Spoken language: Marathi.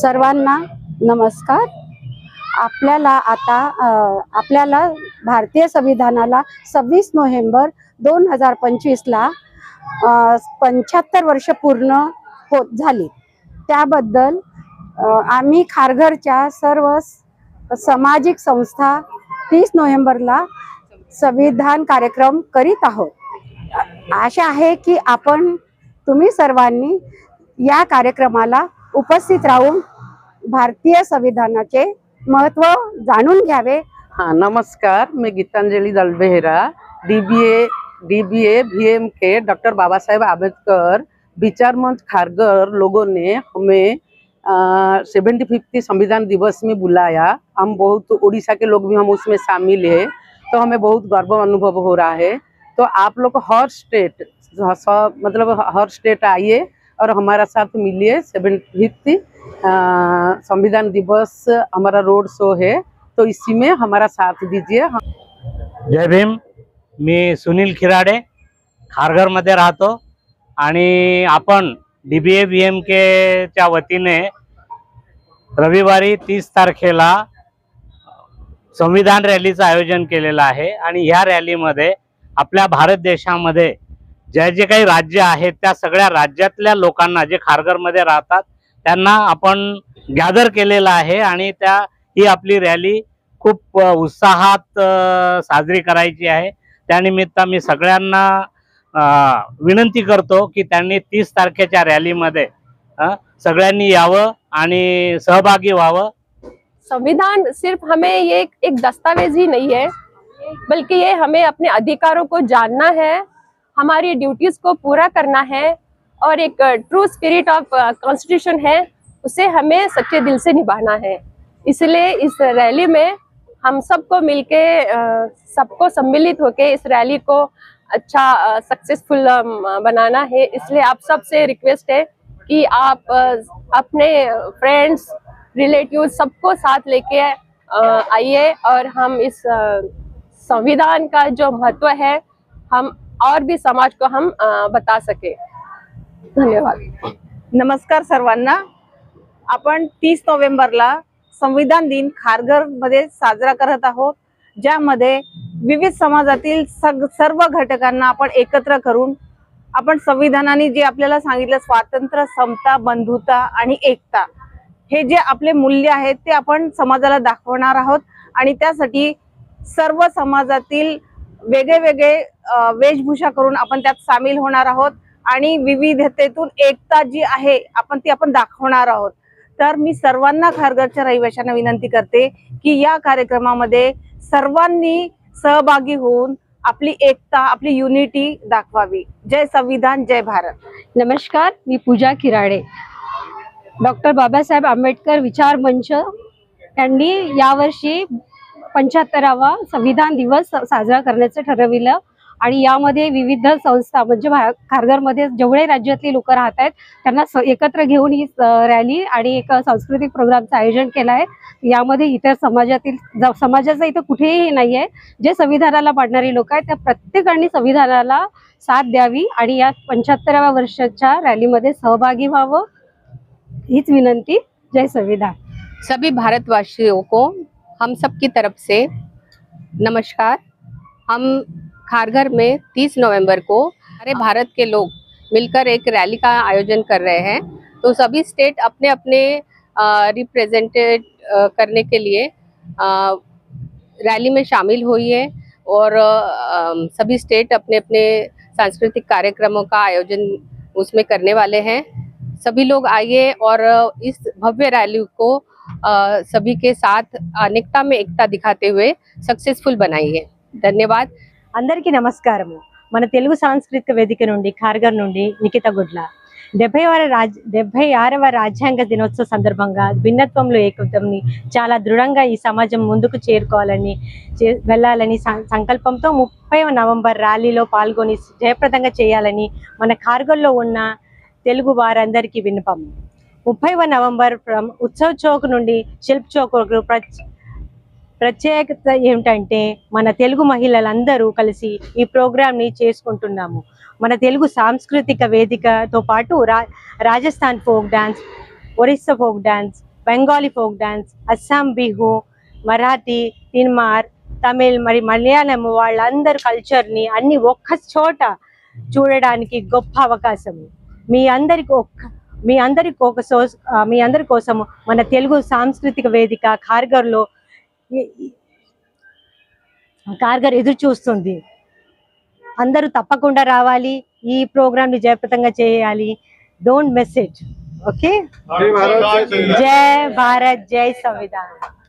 सर्वांना नमस्कार. आपल्याला आता आपल्याला भारतीय संविधानाला सव्वीस नोव्हेंबर दोन हजार पंचवीसला पंच्याहत्तर वर्ष पूर्ण होत झाली. त्याबद्दल आम्ही खारघरच्या सर्व सामाजिक संस्था तीस नोव्हेंबरला संविधान कार्यक्रम करीत आहोत. आशा आहे की आपण तुम्ही सर्वांनी या कार्यक्रमाला उपस्थित राहून भारतीय संविधानाचे महत्त्व जाणून घ्यावे. हाँ नमस्कार. मैं Geetanjali Dalbehera DBA DBA BM के डॉक्टर बाबासाहेब आंबेडकर आम्बेडकर विचार मंच खारगर लोगों ने हमें सेवेंटी फिफ्थ संविधान दिवस में बुलाया. हम बहुत उड़ीसा के लोग भी हम उसमें शामिल है. तो हमें बहुत गर्व अनुभव हो रहा है. तो आप लोग हर स्टेट सब मतलब हर स्टेट आइए. और हमारा साथ मिलिए सेवेंटी संविधान दिवस हमारा रोड शो है तो इसी में हमारा साथ दीजिए। जय भीम मी सुनील खिराडे खारघरमध्ये राहतो आणि आपण D B A B M केच्या वतीने रविवारी तीस तारखेला संविधान रॅलीचं आयोजन केलेलं आहे आणि ह्या रॅलीमध्ये आपल्या भारत देशामध्ये जे जे काही राज्य आहेत त्या सगळ्या राज्यातल्या लोकांना जे खारघरमध्ये राहतात त्यांना आपण गॅदर केलेलं आहे आणि त्या ही आपली रॅली खूप उत्साहात साजरी करायची आहे. त्यानिमित्त मी सगळ्यांना विनंती करतो की त्यांनी तीस तारखेच्या रॅलीमध्ये सगळ्यांनी यावं आणि सहभागी व्हावं. संविधान सिर्फ हमें ये एक, एक दस्तावेज ही नहीं है बल्कि ये हमें अपने अधिकारों को जानना है हमारी ड्यूटीज़ को पूरा करना है और एक ट्रू स्पिरिट ऑफ़ कॉन्स्टिट्यूशन है, उसे हमें सच्चे दिल से निभाना है। इसलिए इस रैली में हम सबको मिलके सबको सम्मिलित होके इस रैली को अच्छा सक्सेसफुल बनाना है। इसलिए आप सबसे रिक्वेस्ट है कि आप अपने फ्रेंड्स रिलेटिव सबको साथ लेके आइए और हम इस संविधान का जो महत्व है, हम और भी समाज को हम बता सके। धन्यवाद। नमस्कार सर्वांना. आपण तीस नोव्हेंबरला संविधान दिन खारघरमध्ये साजरा करत आहोत ज्यामध्ये विविध समाजातील सग सर्व घटकांना आपण एकत्र करून आपण संविधानाने जे आपल्याला सांगितलं स्वातंत्र्य समता बंधुता आणि एकता हे जे आपले मूल्य आहेत ते आपण समाजाला दाखवणार आहोत. आणि त्यासाठी सर्व समाजातील वेगळे वेगळे वेशभूषा करून आपण त्यात सामील होणार आहोत आणि विविधतेतून एकता जी आहे आपण ती आपण दाखवणार आहोत. तर मी सर्वांना खारघरच्या रहिवाशांना विनंती करते की या कार्यक्रमामध्ये सर्वांनी सहभागी होऊन आपली एकता आपली युनिटी दाखवावी. जय संविधान जय भारत. नमस्कार मी पूजा किराडे. डॉक्टर बाबासाहेब आंबेडकर विचार मंच. यांनी यावर्षी पंच्याहत्तरावा संविधान दिवस साजरा करण्याचं ठरविलं. आणि यामध्ये विविध संस्था म्हणजे खारघरमध्ये जेवढे राज्यातली लोक राहत आहेत त्यांना स- एकत्र घेऊन ही रॅली आणि एक सांस्कृतिक प्रोग्रामचं आयोजन केलं आहे. यामध्ये इतर समाजातील समाजाचं इथं कुठेही नाही आहे. जे संविधानाला पाडणारी लोक आहेत त्या प्रत्येकाने संविधानाला साथ द्यावी आणि या पंच्याहत्तराव्या वर्षाच्या रॅलीमध्ये सहभागी व्हावं. हीच विनंती. जय संविधान. सभी भारतवासियों को हम सब की तरफ़ से नमस्कार। हम खारघर में 30 नवंबर को सारे भारत के लोग मिलकर एक रैली का आयोजन कर रहे हैं। तो सभी स्टेट अपने अपने रिप्रेजेंटेड करने के लिए रैली में शामिल हुई है और सभी स्टेट अपने अपने सांस्कृतिक कार्यक्रमों का आयोजन उसमें करने वाले हैं। सभी लोग आइए और इस भव्य रैली को सभी के साथ अनेकता में एकता दिखाते हुए सक्सेसफुल बनाइए धन्यवाद అందరికీ నమస్కారము మన తెలుగు సాంస్కృతిక వేదిక నుండి ఖార్గర్ నుండి నిఖిత గుడ్ల డెబ్బై ఆర రాజ్ డెబ్బై ఆరవ రాజ్యాంగ దినోత్సవ సందర్భంగా భిన్నత్వంలో ఏకత్వంని చాలా దృఢంగా ఈ సమాజం ముందుకు చేరుకోవాలని చే- వెళ్ళాలని సం- సంకల్పంతో ముప్పై నవంబర్ ర్యాలీలో పాల్గొని జయప్రదంగా చేయాలని మన ఖార్గర్లో ఉన్న తెలుగు వారందరికీ విన్నపం ముప్పైవ నవంబర్ ఫ్రమ్ ఉత్సవ్ చౌక్ నుండి శిల్ప్ చౌక్ వరకు ప్ర- ప్రత్యేకత ఏమిటంటే మన తెలుగు మహిళలందరూ కలిసి ఈ ప్రోగ్రామ్ని చేసుకుంటున్నాము. మన తెలుగు సాంస్కృతిక వేదికతో పాటు రా Rajasthan folk dance Orissa folk dance Bengali folk dance Assam Bihu Marathi Teenmaar Tamil మరి మలయాళం వాళ్ళందరి కల్చర్ని అన్ని ఒక్క చోట చూడడానికి గొప్ప అవకాశం. మీ అందరికి ఒక్క మీ అందరి కోసం మీ అందరి కోసము మన తెలుగు సాంస్కృతిక వేదిక ఈ- కార్గర్ ఎదురు చూస్తుంది. అందరూ తప్పకుండా రావాలి. ఈ ప్రోగ్రామ్ని జయప్రదంగా చేయాలి. Don't miss it. ఓకే? జై భారత్. జై సంవిధాన్.